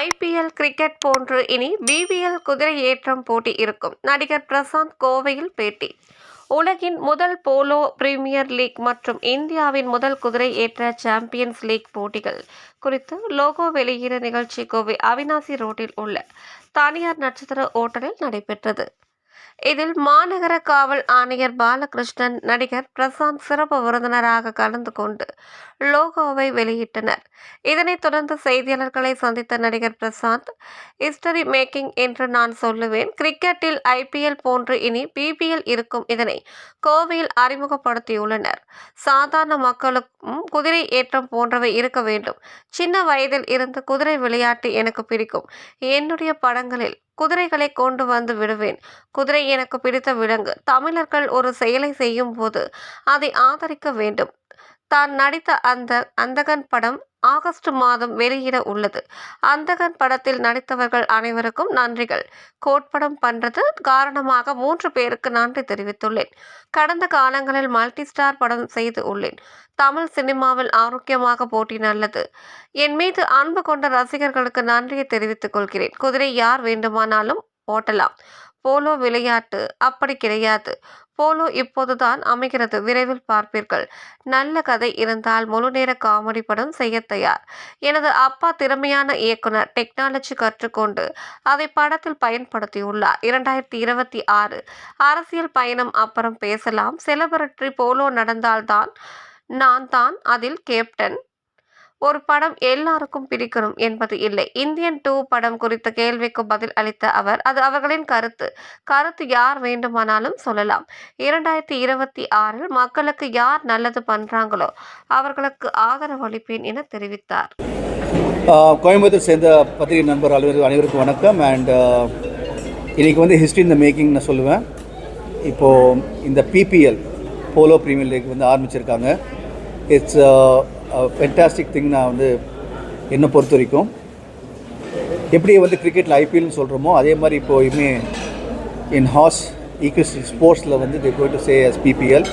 IPL cricket போன்று இனி BPL குதிரை ஏற்றம் போட்டி இருக்கும். நடிகர் பிரசாந்த் கோவையில் பேட்டி. உலகின் முதல் போலோ பிரீமியர் லீக் மற்றும் இந்தியாவின் முதல் குதிரை ஏற்ற சாம்பியன்ஸ் லீக் போட்டிகள் குறித்து லோகோ வெளியீடு நிகழ்ச்சி கோவை அவினாசி ரோட்டில் உள்ள தனியார் நட்சத்திர ஓட்டலில் நடைபெற்றது. இதில் மாநகர காவல் ஆணையர் பாலகிருஷ்ணன் நடிகர் பிரசாந்த் சிறப்பு விருந்தினராக கலந்து கொண்டு லோகோவை வெளியிட்டனர். இதனைத் தொடர்ந்து செய்தியாளர்களை சந்தித்த நடிகர் பிரசாந்த் ஹிஸ்டரி மேக்கிங் என்று நான் சொல்லுவேன். கிரிக்கெட்டில் ஐபிஎல் போன்று இனி பிபிஎல் இருக்கும் இதனை கோவையில் அறிமுகப்படுத்தியுள்ளனர். சாதாரண மக்களுக்கும் குதிரை ஏற்றம் போன்றவை இருக்க வேண்டும். சின்ன வயதில் இருந்து குதிரை விளையாட்டு எனக்கு பிடிக்கும். என்னுடைய படங்களில் குதிரைகளை கொண்டு வந்து விடுவேன். குதிரை எனக்கு பிடித்த விலங்கு. தமிழர்கள் ஒரு செயலை செய்யும் போது அதை ஆதரிக்க வேண்டும். தான் நடித்த அந்த அந்தகன் படம் ஆகஸ்ட் மாதம் வெளியிட உள்ளது. அந்தகன் படத்தில் நடித்தவர்கள் அனைவருக்கும் நன்றிகள். கோட்படம் பண்றது காரணமாக மூன்று பேருக்கு நன்றி தெரிவித்துள்ளேன். கடந்த காலங்களில் மல்டி ஸ்டார் படம் செய்து உள்ளேன். தமிழ் சினிமாவில் ஆரோக்கியமாக போட்டி நல்லது. என் மீது அன்பு கொண்ட ரசிகர்களுக்கு நன்றியை தெரிவித்துக் கொள்கிறேன். குதிரை யார் வேண்டுமானாலும் ஓட்டலாம். போலோ விளையாட்டு அப்படி கிடையாது. போலோ இப்போதுதான் அமைகிறது. விரைவில் பார்ப்பீர்கள். நல்ல கதை இருந்தால் முழுநேர காமெடி படம் செய்ய தயார். எனது அப்பா திறமையான இயக்குனர் டெக்னாலஜி கற்றுக்கொண்டு அதை படத்தில் பயன்படுத்தியுள்ளார். இரண்டாயிரத்தி இருபத்தி ஆறு அரசியல் பயணம் அப்புறம் பேசலாம். செலிபிரிட்டி போலோ நடந்தால்தான் நான் தான் அதில் கேப்டன் ஒரு படம் எல்லாருக்கும் பிடிக்கணும் என்பது இல்லை. இந்தியன் டூ படம் குறித்த கேள்விக்கு பதில் அளித்த அவர் அது அவர்களின் கருத்து. கருத்து யார் வேண்டுமானாலும் சொல்லலாம். இரண்டாயிரத்தி இருபத்தி ஆறில் மக்களுக்கு யார் நல்லது பண்றாங்களோ அவர்களுக்கு ஆதரவு அளிப்பேன் என தெரிவித்தார். கோயம்புத்தூர் சேர்ந்த பத்திரிகை நண்பர் அலுவலர் அனைவருக்கும் வணக்கம். அண்ட் இன்றைக்கி வந்து ஹிஸ்ட்ரி இந்த மேக்கிங் நான் சொல்லுவேன். இப்போது இந்த பிபிஎல் போலோ ப்ரீமியர் லீக் வந்து ஆரம்பிச்சிருக்காங்க. இட்ஸ் ஃபென்டாஸ்டிக் திங் நான் வந்து என்னை பொறுத்த வரைக்கும். எப்படி வந்து கிரிக்கெட்டில் ஐபிஎல்னு சொல்கிறோமோ அதே மாதிரி இப்போது இனிமே இன் ஹார்ஸ் ஈக்வஸ் ஸ்போர்ட்ஸில் வந்து the going to say S BPL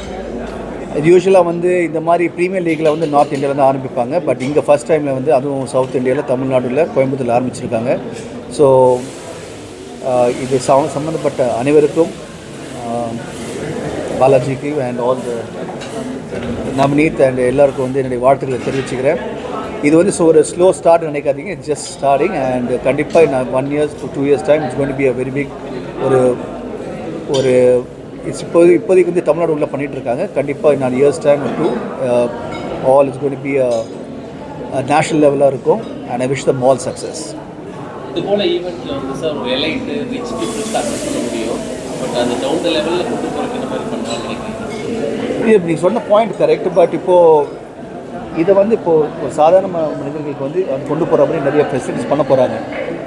இது யூஸ்வலாக வந்து இந்த மாதிரி ப்ரீமியர் லீக்கில் வந்து நார்த் இந்தியாவில் தான் ஆரம்பிப்பாங்க. பட் இங்கே ஃபஸ்ட் டைமில் வந்து அதுவும் சவுத் இந்தியாவில் தமிழ்நாடுல கோயம்புத்தூரில் ஆரம்பிச்சிருக்காங்க. ஸோ இது சம்மந்தப்பட்ட அனைவருக்கும் பாலாஜிக்கு and all the Navneeth and எல்லாருக்கும் வந்து என்னுடைய வாழ்த்துக்களை தெரிவிச்சுக்கிறேன். இது வந்து ஸோ ஒரு ஸ்லோ ஸ்டார்ட் நினைக்காதீங்க. ஜஸ்ட் ஸ்டார்டிங் அண்ட் கண்டிப்பாக நான் one years to two years time it's going be a very big ஒரு ஒரு இட்ஸ் இப்போது இப்போதைக்கு வந்து தமிழ்நாடு உள்ள பண்ணிகிட்டு இருக்காங்க. கண்டிப்பாக நான் years time to all it's going be a national லெவலாக இருக்கும். And I wish them all success இது போல் ஈவெண்ட்டில் வந்து சார் எலைட்டு ரிச் பீப்புள்ஸ் இது நீ சொன்ன பாயிண்ட் கரெக்ட் பட் இப்போது இதை வந்து இப்போது ஒரு சாதாரண மனிதர்களுக்கு வந்து அது கொண்டு போகிற மாதிரி நிறைய ஃபெசிலிட்டிஸ் பண்ண போகிறாங்க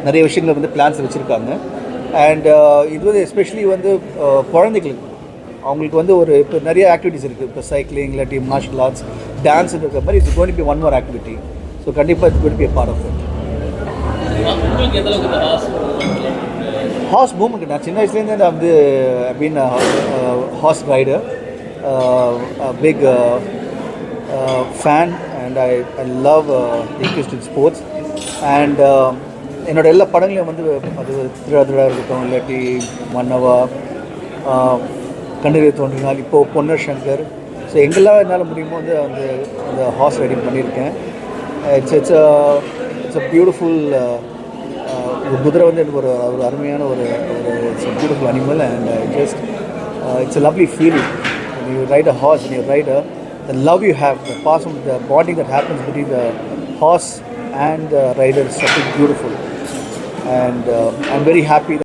நிறைய விஷயங்கள் வந்து பிளான்ஸ் வச்சுருக்காங்க. அண்ட் இது வந்து எஸ்பெஷலி வந்து uh, குழந்தைகளுக்கு. அவங்களுக்கு வந்து ஒரு இப்போ நிறைய ஆக்டிவிட்டிஸ் இருக்குது இப்போ சைக்கிளிங் இல்லாட்டி மார்ஷல் ஆர்ட்ஸ் டான்ஸ் இருக்கிற மாதிரி it's going be one more activity so கண்டிப்பாக it's going be part of it horse horse moment நான் சின்ன வயசுலேருந்தே நான் வந்து been horse rider big fan and I I love interest in sports and என்னோட எல்லா படங்களையும் வந்து அது திருவாதிரா இருக்கட்டும் இல்லாட்டி மன்னவா uh, கண்ணீரை தோன்றினால் இப்போது பொன்னர் சங்கர். ஸோ எங்கெல்லாம் என்னால் முடியுமோ வந்து அந்த அந்த ஹார்ஸ் ரைடிங் பண்ணியிருக்கேன். It's it's it's a beautiful குதிரை வந்து எனக்கு ஒரு ஒரு அருமையான ஒரு ஒரு it's beautiful animal and just it's a lovely feeling you ride a horse you ride a the love you have, the passing, the bonding that happens between the horse and the rider is something beautiful. And uh, I'm very happy.